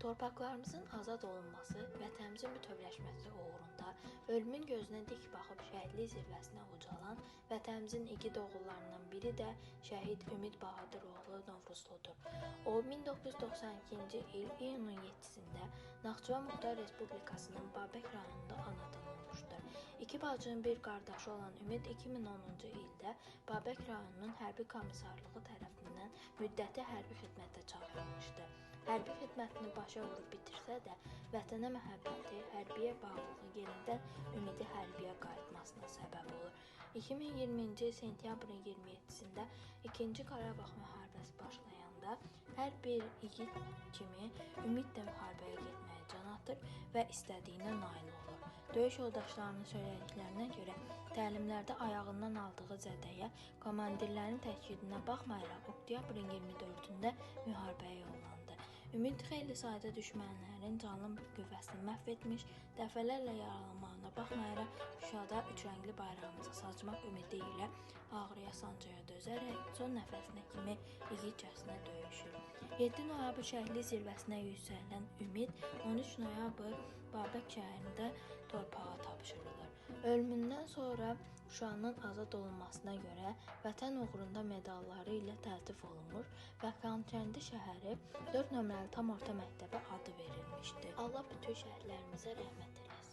Torpaqlarımızın azad olunması, vətənimizin bütövləşməsi uğrunda ölümün gözünə dik baxıb şəhidlik zirvəsinə ucalan vətənimizin igid oğullarından biri də şəhid Ümid Bahadıroğlu Novruzludur. O 1992-ci il iyunun 7-sində Naxçıvan Muxtar Respublikasının Babək rayonunda anadan olmuşdur. İki bacının bir qardaşı olan Ümid 2010-cu ildə Babək rayonunun hərbi komissarlığı tərəfindən müddəti hərbi xidmətə çağırılmışdı. Hərbi xidmətini başa vurub bitirsə də, vətənə məhəbbəti, hərbiyə bağlılığı yenidən ümidi hərbiyə qayıtmasına səbəb olur. 2020-ci il sentyabrın 27-sində 2-ci Qarabağ müharibəsi başlayanda hər bir igid kimi ümid də müharibəyə getməyə can atır və istədiyinə nail olur. Döyüş yoldaşlarının söylədiklərinə görə təlimlərdə ayağından aldığı zədəyə komandirlərin təkidinə baxmayaraq oktyabrın 24-də müharibəyə yollandı. Ümid xeyli sayda düşmənlərin canlı qüvvəsini məhv etmiş, dəfələrlə yaralanmağına baxmayaraq Şuşada üç rəngli bayrağımızı saçmaq ümidi ilə ağrıya sancıya dözərək son nəfəsinə kimi igidcəsinə döyüşür. 7 noyabr şəhidlik zirvəsinə yüksələn Ümid 13 noyabr Babək şəhərində torpağa tapşırılır. Ölümündən sonra Şuşanın azad olunmasına görə Vətən uğrunda medalları ilə təltif olunmuş və Xankəndi şəhəri 4 nömrəli tam orta məktəbə adı verilmişdi. Allah bütün şəhidlərimizə rəhmət eləsin.